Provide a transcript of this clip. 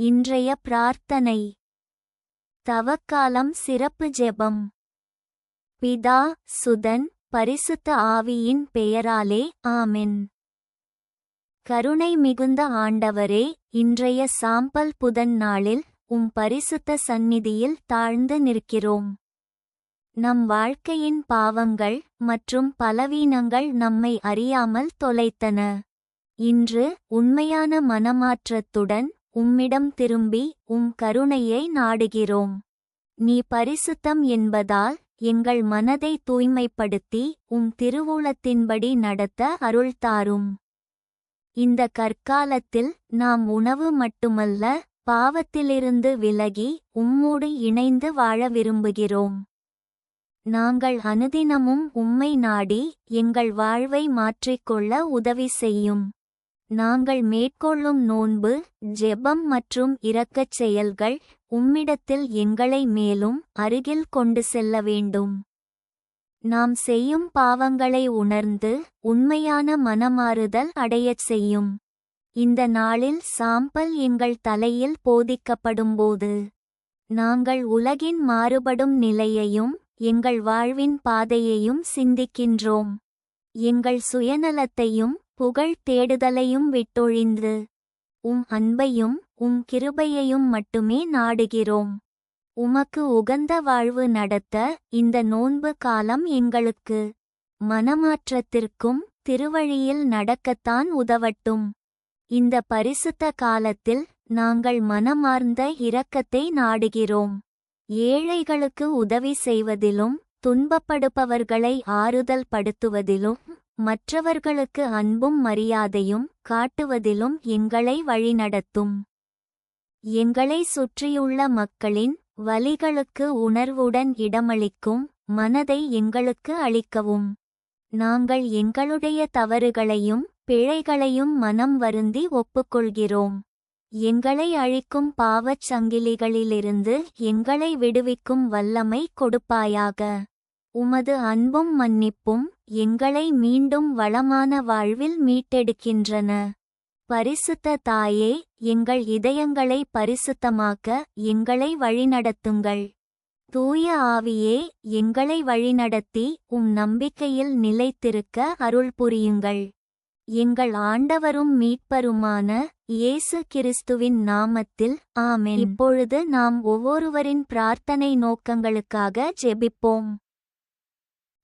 இன்றைய பிரார்த்தனை. தவக்காலம் சிறப்பு ஜெபம். பிதா சுதன் பரிசுத்த ஆவியின் பெயராலே ஆமென். கருணை மிகுந்த ஆண்டவரே இன்றைய சாம்பல் புதன் நாளில் உம் பரிசுத்த சந்நிதியில் தாழ்ந்து நிற்கிறோம். நம் வாழ்க்கையின் பாவங்கள் மற்றும் பலவீனங்கள் நம்மை அறியாமல் தொலைத்தன. இன்று உண்மையான மனமாற்றத்துடன் உம்மிடம் திரும்பி உம் கருணையை நாடுகிறோம். நீ பரிசுத்தம் என்பதால் எங்கள் மனதை தூய்மைப்படுத்தி உம் திருவூலத்தின்படி நடத்த அருள்தாரும் இந்த கற்காலத்தில் நாம் உணவு மட்டுமல்ல பாவத்திலிருந்து விலகி உம்மோடு இணைந்து வாழ விரும்புகிறோம். நாங்கள் அனுதினமும் உம்மை நாடி எங்கள் வாழ்வை மாற்றிக்கொள்ள உதவி செய்யும். நாங்கள் மேற்கொள்ளும் நோன்பு ஜெபம் மற்றும் இரக்கச் செயல்கள் உம்மிடத்தில் எங்களை மேலும் அருகில் கொண்டு செல்ல வேண்டும். நாம் செய்யும் பாவங்களை உணர்ந்து உண்மையான மனமாறுதல் அடையச் செய்யும். இந்த நாளில் சாம்பல் எங்கள் தலையில் போதிக்கப்படும்போது நாங்கள் உலகின் மாறுபடும் நிலையையும் எங்கள் வாழ்வின் பாதையையும் சிந்திக்கின்றோம். எங்கள் சுயநலத்தையும் புகழ் தேடுதலையும் விட்டொழிந்து உம் அன்பையும் உம் கிருபையையும் மட்டுமே நாடுகிறோம். உமக்கு உகந்த வாழ்வு நடத்த இந்த நோன்பு காலம் எங்களுக்கு மனமாற்றத்திற்கும் திருவழியில் நடக்கத்தான் உதவட்டும். இந்த பரிசுத்த காலத்தில் நாங்கள் மனமார்ந்த இரக்கத்தை நாடுகிறோம். ஏழைகளுக்கு உதவி செய்வதிலும் துன்பப்படுபவர்களை ஆறுதல் படுத்துவதிலும் மற்றவர்களுக்கு அன்பும் மரியாதையும் காட்டுவதிலும் எங்களை வழிநடத்தும். எங்களை சுற்றியுள்ள மக்களின் வலிகளுக்கு உணர்வுடன் இடமளிக்கும் மனதை எங்களுக்கு அளிக்கவும். நாங்கள் எங்களுடைய தவறுகளையும் பிழைகளையும் மனம் வருந்தி ஒப்புக்கொள்கிறோம். எங்களை அழிக்கும் பாவச் சங்கிலிகளிலிருந்து எங்களை விடுவிக்கும் வல்லமை கொடுப்பாயாக. உமது அன்பும் மன்னிப்பும் எங்களை மீண்டும் வளமான வாழ்வில் மீட்டெடுக்கின்றன. பரிசுத்த தாயே எங்கள் இதயங்களை பரிசுத்தமாக்க எங்களை வழிநடத்துங்கள். தூய ஆவியே எங்களை வழிநடத்தி உம் நம்பிக்கையில் நிலைத்திருக்க அருள் புரியுங்கள். எங்கள் ஆண்டவரும் மீட்பருமான இயேசு கிறிஸ்துவின் நாமத்தில் ஆமென். இப்பொழுது நாம் ஒவ்வொருவரின் பிரார்த்தனை நோக்கங்களுக்காக ஜெபிப்போம்.